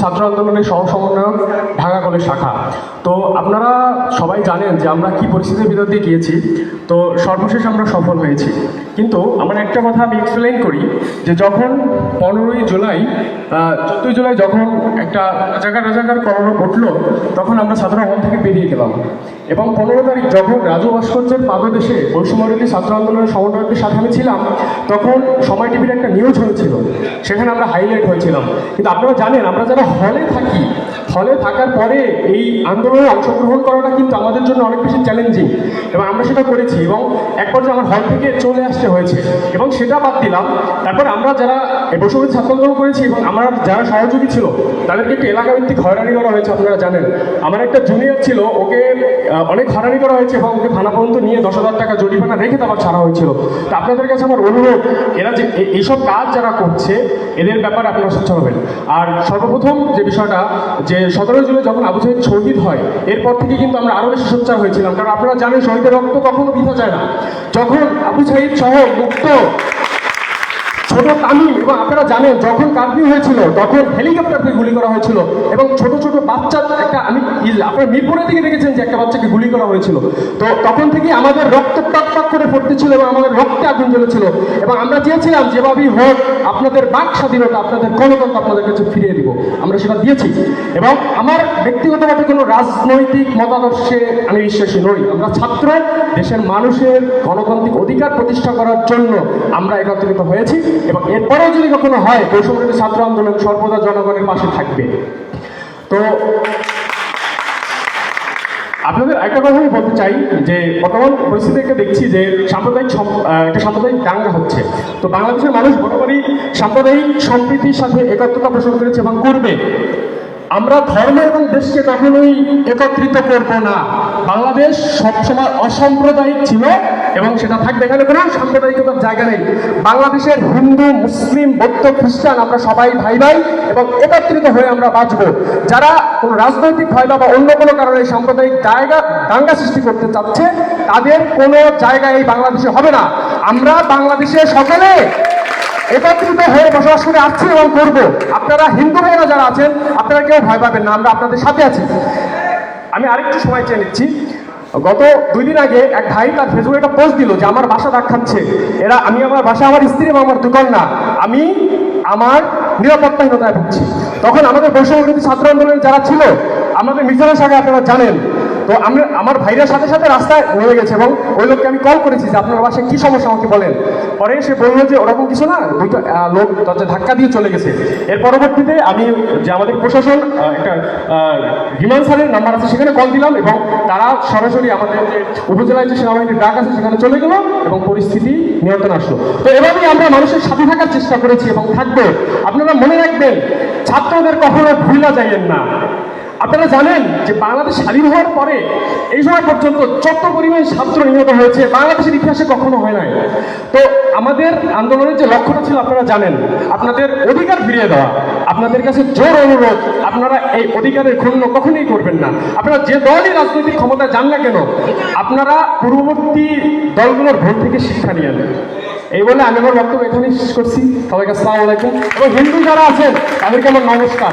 ছাত্র আন্দোলনের সহ সমন্বয়ক, ঢাকা কলেজ শাখা। তো আপনারা সবাই জানেন যে আমরা কি পরিস্থিতির ভিতর দিয়ে গিয়েছি। তো সর্বশেষ আমরা সফল হয়েছি। কিন্তু আমার একটা কথা আমি এক্সপ্লেইন করি, যে যখন পনেরোই জুলাই চোদ্দোই জুলাই যখন একটা রাজাকার রাজাকার করোনা ঘটলো, তখন আমরা ছাত্র হল থেকে বেরিয়ে গেলাম। এবং পনেরো তারিখ যখন রাজু ভাস্কর্যের পাদদেশে বৈষম্যরী ছাত্র আন্দোলনের সমন্বয়কের সাথে আমি ছিলাম, তখন সময় টিভির একটা নিউজ হয়েছিল। সেখানে আমরা হাইলাইট হয়েছিলাম। কিন্তু আপনারা জানেন, আমরা যারা হলে থাকি। হলে থাকার পরে এই আন্দোলনে অংশগ্রহণ করাটা কিন্তু আমাদের জন্য অনেক বেশি চ্যালেঞ্জিং এবং আমরা সেটা করেছি এবং এক পর্যায়ে আমার হল থেকে চলে আসতে হয়েছে এবং সেটা বাদ দিলাম। তারপর আমরা যারা বৈষম্য ছাত্র আন্দোলন করেছি এবং আমার যারা সহযোগী ছিল, তাদেরকে একটু এলাকা ভিত্তিক হয়রানি করা হয়েছে, আপনারা জানেন। আমার একটা জুনিয়র ছিল, ওকে অনেক হয়রানি করা হয়েছে এবং ওকে থানা পর্যন্ত নিয়ে দশ হাজার টাকা জরিমানা রেখে তারপর ছাড়া হয়েছিল। তো আপনাদের কাছে আমার অনুরোধ, এরা যে এইসব কাজ যারা করছে, এদের ব্যাপারে আপনারা সচ্ছল হবেন। আর সর্বপ্রথম যে বিষয়টা, যে সতেরো জুলাই যখন আবু সাহিদ শহীদ হয়, এরপর থেকে কিন্তু আমরা আরও বেশি সোচ্চার হয়েছিলাম। কারণ আপনারা জানেন, শহীদের রক্ত কখনো বৃথা যায় না। যখন আবু সাহিদ সহ মুক্ত ছোট তামিম এবং আপনারা জানেন যখন কারফিউ হয়েছিল, তখন হেলিকপ্টারকে গুলি করা হয়েছিল, এবং ছোট ছোট বাচ্চা একটা আমি আপনারা মিরপুরের দিকে দেখেছেন যে একটা বাচ্চাকে গুলি করা হয়েছিল। তো তখন থেকে আমাদের রক্ত টক টক করে পড়তেছিল এবং আমাদের রক্তে আগুন জ্বলেছিল। এবং আমরা চেয়েছিলাম যেভাবেই হোক, আপনাদের বাক স্বাধীনতা, আপনাদের গণতন্ত্র আপনাদের কাছে ফিরিয়ে দিব। আমরা সেটা দিয়েছি। এবং আমার ব্যক্তিগতভাবে কোনো রাজনৈতিক মতাদর্শে আমি বিশ্বাসী নই। আমরা ছাত্র, দেশের মানুষের গণতান্ত্রিক অধিকার প্রতিষ্ঠা করার জন্য আমরা একত্রিত হয়েছি। এবং এরপরেও যদি কখনো হয় বৈষম্য ছাত্র আন্দোলন সর্বদা জনগণের পাশে থাকবে। তো, আপনাদের একটা কথা আমি বলতে চাই, যে বর্তমান পরিস্থিতিকে দেখছি যে সাম্প্রদায়িক একটা সাম্প্রদায়িক দাঙ্গা হচ্ছে। তো বাংলাদেশের মানুষ বরাবরই সাম্প্রদায়িক সম্প্রীতির সাথে একত্রতা পোষণ করেছে এবং করবে। আমরা ধর্ম এবং দেশকে কখনোই একত্রিত করব না। বাংলাদেশ সবসময় অসাম্প্রদায়িক ছিল এবং সেটা থাকবে এখানে কোনো সাম্প্রদায়িকতার জায়গা নেই। বাংলাদেশের হিন্দু, মুসলিম, বৌদ্ধ, খ্রিস্টান আমরা সবাই ভাই ভাই এবং একত্রিত হয়ে আমরা বাঁচবো। যারা কোনো রাজনৈতিক ভয় বা অন্য কোনো কারণে সাম্প্রদায়িক জায়গা দাঙ্গা সৃষ্টি করতে চাচ্ছে, তাদের কোনো জায়গা এই বাংলাদেশে হবে না। আমরা বাংলাদেশে সকলে একত্রিত হয়ে বসবাস করে আসছি এবং করব। আপনারা হিন্দু ভাইরা যারা আছেন, আপনারা কেউ ভয় পাবেন না, আমরা আপনাদের সাথে আছি। আমি আরেকটু সময় চেয়ে নিচ্ছি। গত দুই দিন আগে এক ভাই তার ফেসবুকে একটা পোস্ট দিল যে আমার বাসা দাগ খাচ্ছে। এরা, আমি আমার বাসা, আমার স্ত্রী এবং আমার দোকান না আমি আমার নিরাপত্তাহীনতায় ভুগছি। তখন আমাদের বৈষম্যবিরোধী ছাত্র আন্দোলনের যারা ছিল, আমাদের মির্জানের সাথে আপনারা জানেন তো আমরা, আমার ভাইয়ের সাথে সাথে রাস্তায় নেমে গেছে এবং ওই লোককে আমি কল করেছি যে আপনার বাসায় কি সমস্যা আমাকে বলেন। পরে সে বলল যে ওরকম কিছু না দুটো লোক দরজা ধাক্কা দিয়ে চলে গেছে। এর পরবর্তীতে আমি যে আমাদের প্রশাসন একটা বিমান স্যারের নাম্বার আছে, সেখানে কল দিলাম এবং তারা সরাসরি আমাদের যে উপজেলায় যে সেনাবাহিনীর ডাক আছে, সেখানে চলে গেল এবং পরিস্থিতি নিয়ন্ত্রণ আসলো। তো এভাবেই আমরা মানুষের সাথে থাকার চেষ্টা করেছি এবং থাকব। আপনারা মনে রাখবেন, ছাত্রদের কখনো ভুলা যাইয়েন না। আপনারা জানেন যে বাংলাদেশ স্বাধীন হওয়ার পরে এই সময় পর্যন্ত যত পরিমাণ ছাত্র নিহত হয়েছে, বাংলাদেশের ইতিহাসে কখনো হয় নাই। তো আমাদের আন্দোলনের যে লক্ষ্যটা ছিল, আপনারা জানেন, আপনাদের অধিকার ফিরিয়ে দেওয়া, আপনাদের কাছে জোর অনুরোধ, আপনারা এই অধিকারের ক্ষুণ্ণ কখনোই করবেন না। আপনারা যে দলই রাজনৈতিক ক্ষমতা যান না কেন, আপনারা পূর্ববর্তী দলগুলোর ভোট থেকে শিক্ষা নিয়ে নেন এই বলে আমি আমার বক্তব্য এখানেই শেষ করছি। সবাইকে আসসালামু আলাইকুম। এবং হিন্দু যারা আছেন, তাদেরকে আমার নমস্কার।